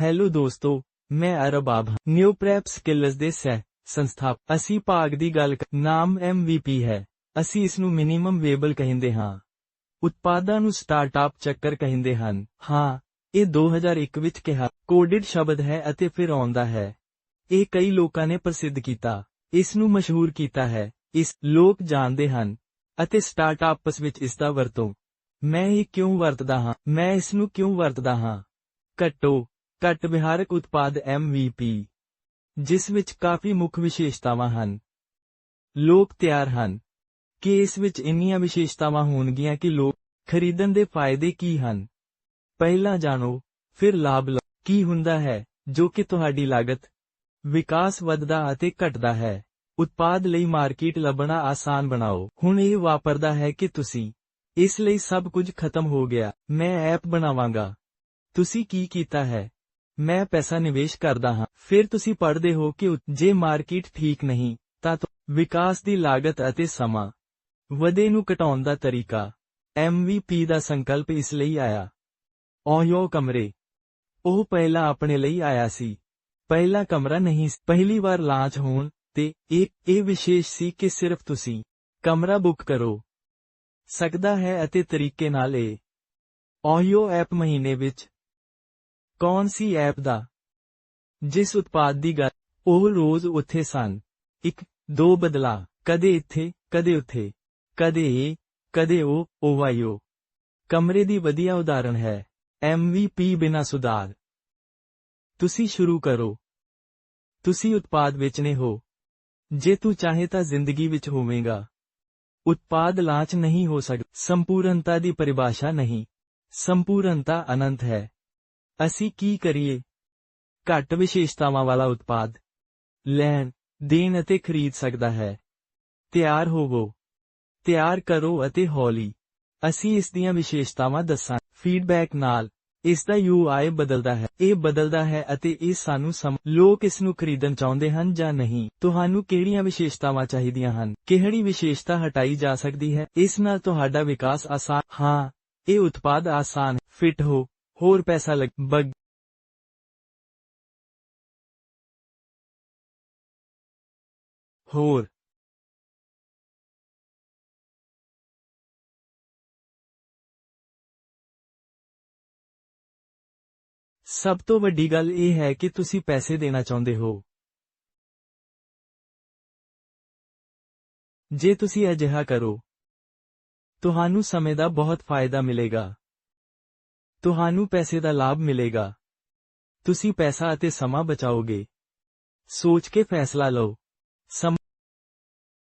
Hello ਦੋਸਤੋ, ਮੈਂ ਅਰਬ ਆਬ ਹਾਂ। ਨਿਊ ਪ੍ਰੈਪ ਸਕਿੱਲਸ ਦੇ ਸਹਿ ਸੰਸਥਾਪ ਅਸੀਂ ਭਾਗ ਦੀ ਗੱਲ ਨਾਮ MVP ਹੈ। ਅਸੀਂ ਇਸ ਨੂੰ ਮਿਨੀਮਮ ਵੇਬਲ ਕਹਿੰਦੇ ਹਾਂ। ਉਤਪਾਦਾਂ ਨੂੰ ਸਟਾਰਟਅਪ ਚੱਕਰ ਕਹਿੰਦੇ ਹਨ। ਹਾਂ, ਇਹ 2001 ਵਿੱਚ ਕਿਹਾ ਕੋਡਡ ਸ਼ਬਦ ਹੈ ਅਤੇ ਫਿਰ ਆਉਂਦਾ ਹੈ। ਇਹ ਕਈ ਲੋਕਾਂ ਨੇ ਪ੍ਰਸਿੱਧ ਕੀਤਾ। ਇਸ ਨੂੰ ਮਸ਼ਹੂਰ ਕੀਤਾ ਹੈ। ਇਸ ਲੋਕ ਜਾਣਦੇ ਹਨ ਅਤੇ ਸਟਾਰਟਅਪਸ ਵਿੱਚ ਇਸ ਦਾ ਵਰਤੋਂ। ਮੈਂ ਇਹ ਕਿਉਂ ਵਰਤਦਾ ਹਾਂ? ਮੈਂ ਇਸ ਨੂੰ ਕਿਉਂ ਵਰਤਦਾ ਹਾਂ? ਘੱਟੋ ਘੱਟ ਵਿਹਾਰਕ ਉਤਪਾਦ MVP ਜਿਸ ਵਿੱਚ ਕਾਫੀ ਮੁੱਖ ਵਿਸ਼ੇਸ਼ਤਾਵਾਂ ਹਨ। ਲੋਕ ਤਿਆਰ ਹਨ। ਕਿ ਇਸ ਵਿੱਚ ਇੰਨੀਆਂ ਵਿਸ਼ੇਸ਼ਤਾਵਾਂ ਹੋਣਗੀਆਂ ਕਿ ਲੋਕ ਖਰੀਦਣ ਦੇ ਫਾਇਦੇ ਕੀ ਹਨ? ਪਹਿਲਾਂ ਜਾਣੋ, ਫਿਰ ਲਾਭ ਲਓ। ਕੀ ਹੁੰਦਾ ਹੈ, ਜੋ ਕਿ ਤੁਹਾਡੀ ਲਾਗਤ ਵਿਕਾਸ ਵੱਧਦਾ ਅਤੇ ਘਟਦਾ ਹੈ। ਉਤਪਾਦ ਲਈ ਮਾਰਕੀਟ ਲੱਭਣਾ ਆਸਾਨ ਬਣਾਓ। ਹੁਣ ਇਹ ਵਾਪਰਦਾ ਹੈ ਕਿ ਤੁਸੀਂ ਇਸ ਲਈ ਸਭ ਕੁਝ ਖਤਮ ਹੋ ਗਿਆ। ਮੈਂ ਐਪ ਬਣਾਵਾਂਗਾ। ਤੁਸੀਂ ਕੀ ਕੀਤਾ ਹੈ? ਮੈਂ ਪੈਸਾ ਨਿਵੇਸ਼ ਕਰਦਾ ਹਾਂ। ਫਿਰ ਤੁਸੀਂ ਪੜ੍ਹਦੇ ਹੋ ਕਿ ਜੇ ਮਾਰਕੀਟ ਠੀਕ ਨਹੀਂ, ਤਾਂ ਵਿਕਾਸ ਦੀ ਲਾਗਤ ਅਤੇ ਸਮਾਂ ਵਧੇ ਨੂੰ ਘਟਾਉਣ ਦਾ ਤਰੀਕਾ। MVP ਦਾ ਸੰਕਲਪ ਇਸ ਲਈ ਆਇਆ। ਓਯੋ ਕਮਰੇ। ਉਹ ਪਹਿਲਾਂ ਆਪਣੇ ਲਈ ਆਇਆ ਸੀ। ਪਹਿਲਾ ਕਮਰਾ ਨਹੀਂ ਸੀ। ਪਹਿਲੀ ਵਾਰ ਲਾਂਚ ਹੋਣ ਤੇ ਇਹ ਇਹ ਵਿਸ਼ੇਸ਼ ਸੀ ਕਿ ਸਿਰਫ ਤੁਸੀਂ ਕਮਰਾ ਬੁੱਕ ਕਰੋ। ਸਕਦਾ ਹੈ ਅਤੇ ਤਰੀਕੇ ਨਾਲ ਇਹ। ਓਯੋ ਐਪ ਮਹੀਨੇ ਵਿੱਚ ਕੌਣ ਸੀ ਐਪ ਦਾ ਜਿਸ ਉਤਪਾਦ ਦੀ ਗੱਲ ਉਹ ਰੋਜ਼ ਉੱਥੇ ਸਨ ਇੱਕ ਦੋ ਬਦਲਾ ਕਦੇ ਇੱਥੇ ਕਦੇ ਉੱਥੇ ਕਦੇ ਇਹ ਕਦੇ ਉਹ ਓਵਾਇਓ ਕਮਰੇ ਦੀ ਵਧੀਆ ਉਦਾਹਰਣ ਹੈ MVP ਬਿਨਾ ਸੁਧਾਰ ਤੁਸੀਂ ਸ਼ੁਰੂ ਕਰੋ ਤੁਸੀਂ ਉਤਪਾਦ ਵੇਚਣੇ ਹੋ ਜੇ ਤੂੰ ਚਾਹੇ ਤਾਂ ਜ਼ਿੰਦਗੀ ਵਿੱਚ ਹੋਵੇਂਗਾ ਉਤਪਾਦ ਲਾਂਚ ਨਹੀਂ ਹੋ ਸਕਦਾ ਸੰਪੂਰਨਤਾ ਦੀ ਪਰਿਭਾਸ਼ਾ ਨਹੀਂ ਸੰਪੂਰਨਤਾ ਅਨੰਤ ਹੈ ਅਸੀਂ ਕੀ ਕਰੀਏ? ਘੱਟ ਵਿਸ਼ੇਸ਼ਤਾਵਾਂ ਵਾਲਾ ਉਤਪਾਦ, ਲੈਣ, ਦੇਣ ਅਤੇ ਖਰੀਦ ਸਕਦਾ ਹੈ। ਤਿਆਰ ਹੋਵੋ। ਤਿਆਰ ਕਰੋ ਅਤੇ ਹੌਲੀ। ਅਸੀਂ ਇਸ ਦੀਆਂ ਵਿਸ਼ੇਸ਼ਤਾਵਾਂ ਦੱਸਾਂ ਫੀਡਬੈਕ ਨਾਲ, ਇਸ ਦਾ UI ਬਦਲਦਾ ਹੈ। ਇਹ ਬਦਲਦਾ ਹੈ ਅਤੇ ਇਹ ਸਾਨੂੰ ਸਮ, ਲੋਕ ਇਸ ਨੂੰ ਖਰੀਦਣ ਚਾਹੁੰਦੇ ਹਨ ਜਾਂ ਨਹੀਂ? ਤੁਹਾਨੂੰ ਕਿਹੜੀਆਂ ਵਿਸ਼ੇਸ਼ਤਾਵਾਂ ਚਾਹੀਦੀਆਂ ਹਨ? ਕਿਹੜੀ ਵਿਸ਼ੇਸ਼ਤਾ ਹਟਾਈ ਜਾ ਸਕਦੀ ਹੈ? ਇਸ ਨਾਲ ਤੁਹਾਡਾ ਵਿਕਾਸ ਆਸਾਨ, ਹਾਂ, ਇਹ ਉਤਪਾਦ ਆਸਾਨ, ਫਿੱਟ ਹੋ। ਹੋਰ ਪੈਸਾ ਲੱਗ, ਬਗ। ਹੋਰ। ਸਭ ਤੋਂ ਵੱਡੀ ਗੱਲ ਇਹ ਹੈ ਕਿ ਤੁਸੀਂ ਪੈਸੇ ਦੇਣਾ ਚਾਹੁੰਦੇ ਹੋ। ਜੇ ਤੁਸੀਂ ਅਜਿਹਾ ਕਰੋ, ਤੁਹਾਨੂੰ ਸਮੇਂ ਦਾ ਬਹੁਤ ਫਾਇਦਾ ਮਿਲੇਗਾ। ਤੁਹਾਨੂੰ ਪੈਸੇ ਦਾ ਲਾਭ ਮਿਲੇਗਾ। ਤੁਸੀਂ ਪੈਸਾ ਅਤੇ ਸਮਾਂ ਬਚਾਓਗੇ। ਸੋਚ ਕੇ ਫੈਸਲਾ ਲਓ। ਸਮ